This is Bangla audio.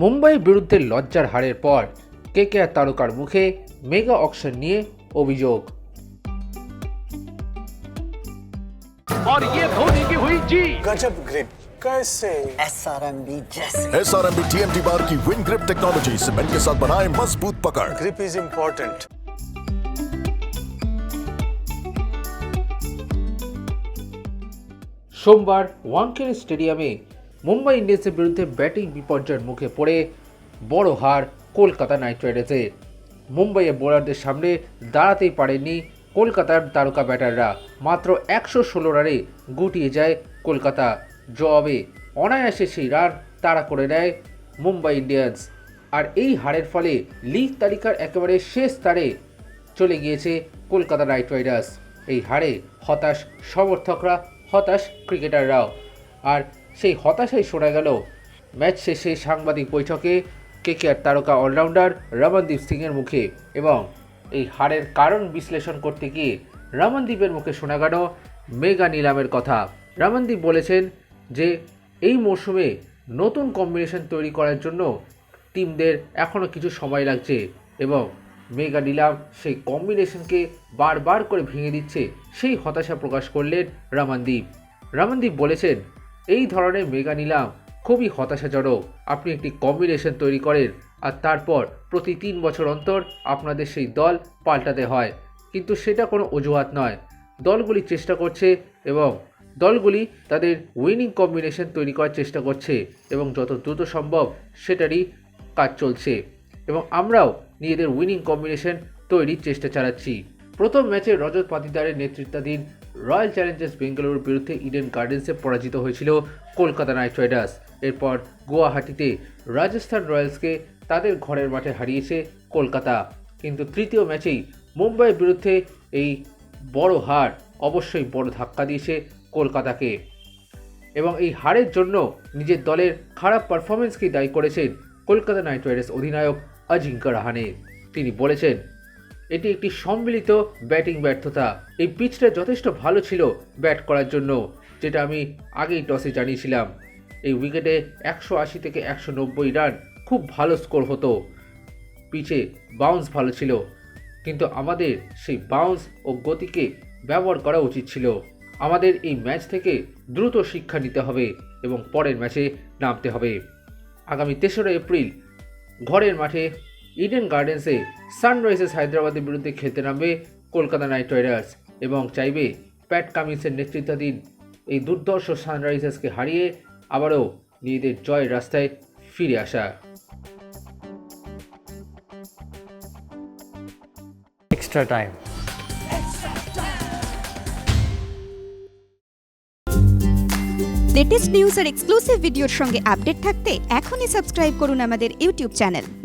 মুম্বাইয়ের বিরুদ্ধে লজ্জার হারের পর কেকেআর তারকার মুখে মেগা অকশন নিয়ে অভিযোগ और ये धोनी की हुई जी गजब ग्रिप कैसे एस आर एम बी जैसे S R M B T M T bar की विन ग्रिप टेक्नोलॉजी सीमेंट के साथ बनाए मजबूत पकड़ ग्रिप इज इम्पोर्टेंट সোমবার ওয়াংখেড়ে স্টেডিয়ামে মুম্বাই ইন্ডিয়ান্সের বিরুদ্ধে ব্যাটিং বিপর্যয়ের মুখে পড়ে বড় হার কলকাতা নাইট রাইডার্সের মুম্বাইয়ের বোলারদের সামনে দাঁড়াতেই পারেননি কলকাতার তারকা ব্যাটাররা। মাত্র একশো ষোলো রানে গুটিয়ে যায় কলকাতা। জবাবে অনায়াসে সেই রান তাড়া করে নেয় মুম্বাই ইন্ডিয়ান্স। আর এই হারের ফলে লিগ তালিকার একেবারে শেষ তারে চলে গিয়েছে কলকাতা নাইট রাইডার্স। এই হারে হতাশ সমর্থকরা, হতাশ ক্রিকেটাররাও। আর সেই হতাশাই শোনা গেল, ম্যাচ শেষে সাংবাদিক বৈঠকে কেকেআর তারকা অলরাউন্ডার রমনদীপ সিংয়ের মুখে এবং এই হারের কারণ বিশ্লেষণ করতে গিয়ে রমনদীপের মুখে শোনা গেল মেগা নিলামের কথা। রমনদীপ বলেছেন যে, এই মরশুমে নতুন কম্বিনেশন তৈরি করার জন্য টিমদের এখনও কিছু সময় লাগছে এবং মেগা নিলাম সেই কম্বিনেশনকে বারবার করে ভেঙে দিচ্ছে সেই হতাশা প্রকাশ করলেন রামানদীপ। রামানদীপ বলেছেন এই ধরনের মেগা নিলাম খুবই হতাশাজনক। আপনি একটি কম্বিনেশন তৈরি করেন আর তারপর প্রতি তিন বছর অন্তর আপনাদের সেই দল পাল্টাতে হয়। কিন্তু সেটা কোনো অজুহাত নয়। দলগুলি চেষ্টা করছে এবং দলগুলি তাদের উইনিং কম্বিনেশন তৈরি করার চেষ্টা করছে এবং যত দ্রুত সম্ভব সেটারই কাজ চলছে এবং আমরাও নিজেদের উইনিং কম্বিনেশন তৈরির চেষ্টা চালাচ্ছি। প্রথম ম্যাচে রজত পাতিদারের নেতৃত্বাধীন রয়্যাল চ্যালেঞ্জার্স বেঙ্গালুরুর বিরুদ্ধে ইডেন গার্ডেন্সে পরাজিত হয়েছিল কলকাতা নাইট রাইডার্স এরপর গুয়াহাটিতে রাজস্থান রয়্যালসকে তাদের ঘরের মাঠে হারিয়েছে কলকাতা। কিন্তু তৃতীয় ম্যাচেই মুম্বাইয়ের বিরুদ্ধে এই বড় হার অবশ্যই বড় ধাক্কা দিয়েছে কলকাতাকে। এবং এই হারের জন্য নিজের দলের খারাপ পারফরমেন্সকেই দায়ী করেছেন কলকাতা নাইট রাইডার্স অধিনায়ক অজিঙ্ক্য রাহানে। তিনি বলেছেন এটি একটি সম্মিলিত ব্যাটিং ব্যর্থতা। এই পিচটা যথেষ্ট ভালো ছিল ব্যাট করার জন্য, যেটা আমি আগেই টসে জানিয়েছিলাম। এই উইকেটে একশো আশি থেকে একশো নব্বই রান খুব ভালো স্কোর হতো। পিচে বাউন্স ভালো ছিল, কিন্তু আমাদের সেই বাউন্স ও গতিকে ব্যবহার করা উচিত ছিল। আমাদের এই ম্যাচ থেকে দ্রুত শিক্ষা নিতে হবে এবং পরের ম্যাচে নামতে হবে। আগামী তেসরা এপ্রিল, ঘরের মাঠে ইডেন গার্ডেন্সে সানরাইজার্স হায়দ্রাবাদের বিরুদ্ধে খেলতে নামবে কলকাতা নাইট রাইডার্স এবং চাইবে প্যাট কামিন্সের নেতৃত্বাধীন এই দুর্ধর্ষ সানরাইজার্সকে হারিয়ে আবারও নিজেদের জয়ের রাস্তায় ফিরে আসা extra time. লেটেস্ট নিউজ আর এক্সক্লুসিভ ভিডিওর সঙ্গে আপডেট থাকতে এখনই সাবস্ক্রাইব করুন আমাদের ইউটিউব চ্যানেল